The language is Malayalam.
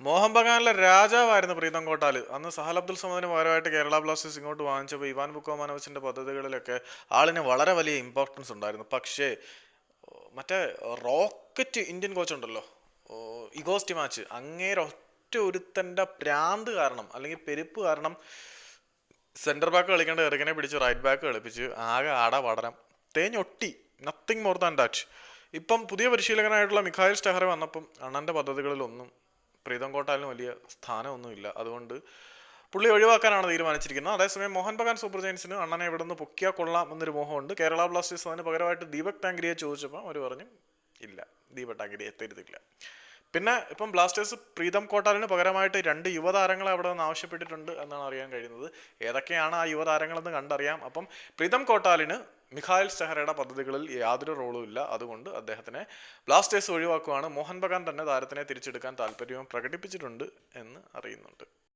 മോഹൻ ബഗാനിലെ രാജാവായിരുന്നു പ്രീതം കോട്ടാൽ അന്ന് സഹൽ അബ്ദുൽ സമദിന് പകരമായിട്ട് കേരള ബ്ലാസ്റ്റേഴ്സ് ഇങ്ങോട്ട് വാങ്ങിച്ചപ്പോൾ ഇവാൻ ബുക്കോമാനോവിച്ചിന്റെ പദ്ധതികളിലൊക്കെ ആളിന് വളരെ വലിയ ഇമ്പോർട്ടൻസ് ഉണ്ടായിരുന്നു. പക്ഷേ മറ്റേ റോക്കറ്റ് ഇന്ത്യൻ കോച്ച് ഉണ്ടല്ലോ ഓ, ഇഗോസ്റ്റി മാച്ച് അങ്ങേരെ ഒറ്റ ഒരുത്തന്റെ പ്രാന്ത് കാരണം അല്ലെങ്കിൽ പെരുപ്പ് കാരണം സെന്റർ ബാക്ക് കളിക്കേണ്ട ഇറങ്ങനെ പിടിച്ച് റൈറ്റ് ബാക്ക് കളിപ്പിച്ച് ആകെ ആട പടരം തേഞ്ഞൊട്ടി നത്തിങ് മോർ ദാൻ ദാറ്റ് ഇപ്പം പുതിയ പരിശീലകനായിട്ടുള്ള മിഖായിൽ സ്റ്റെഹറെ വന്നപ്പം അണ്ണന്റെ പദ്ധതികളിലൊന്നും പ്രീതം കോട്ടാലിന് വലിയ സ്ഥാനമൊന്നുമില്ല. അതുകൊണ്ട് പുള്ളി ഒഴിവാക്കാനാണ് തീരുമാനിച്ചിരിക്കുന്നത്. അതേസമയം മോഹൻ ബഗാൻ സൂപ്പർ ജയൻസിന് അണ്ണനെ ഇവിടെ നിന്ന് പൊക്കിയാൽ കൊള്ളാം എന്നൊരു മോഹമുണ്ട്. കേരള ബ്ലാസ്റ്റേഴ്സ് അതിന് പകരമായിട്ട് ദീപക് ടാങ്കരിയെ ചോദിച്ചപ്പോൾ അവർ പറഞ്ഞു ഇല്ല ദീപക് താങ്കരി എത്തരുതില്ല പിന്നെ ഇപ്പം ബ്ലാസ്റ്റേഴ്സ് പ്രീതം കോട്ടാലിന് പകരമായിട്ട് രണ്ട് യുവതാരങ്ങളെ അവിടെ നിന്ന് ആവശ്യപ്പെട്ടിട്ടുണ്ട് എന്നാണ് അറിയാൻ കഴിയുന്നത്. ഏതൊക്കെയാണ് ആ യുവതാരങ്ങളെന്ന് കണ്ടറിയാം. അപ്പം പ്രീതം കോട്ടാലിന് മിഖായൽ സെഹ്റയുടെ പദ്ധതികളിൽ യാതൊരു റോളും ഇല്ല. അതുകൊണ്ട് അദ്ദേഹത്തിനെ ബ്ലാസ്റ്റേഴ്സ് ഒഴിവാക്കുവാണ് മോഹൻ ബഗാൻ തന്നെ താരത്തിനെ തിരിച്ചെടുക്കാൻ താല്പര്യവും പ്രകടിപ്പിച്ചിട്ടുണ്ട് എന്ന് അറിയുന്നുണ്ട്.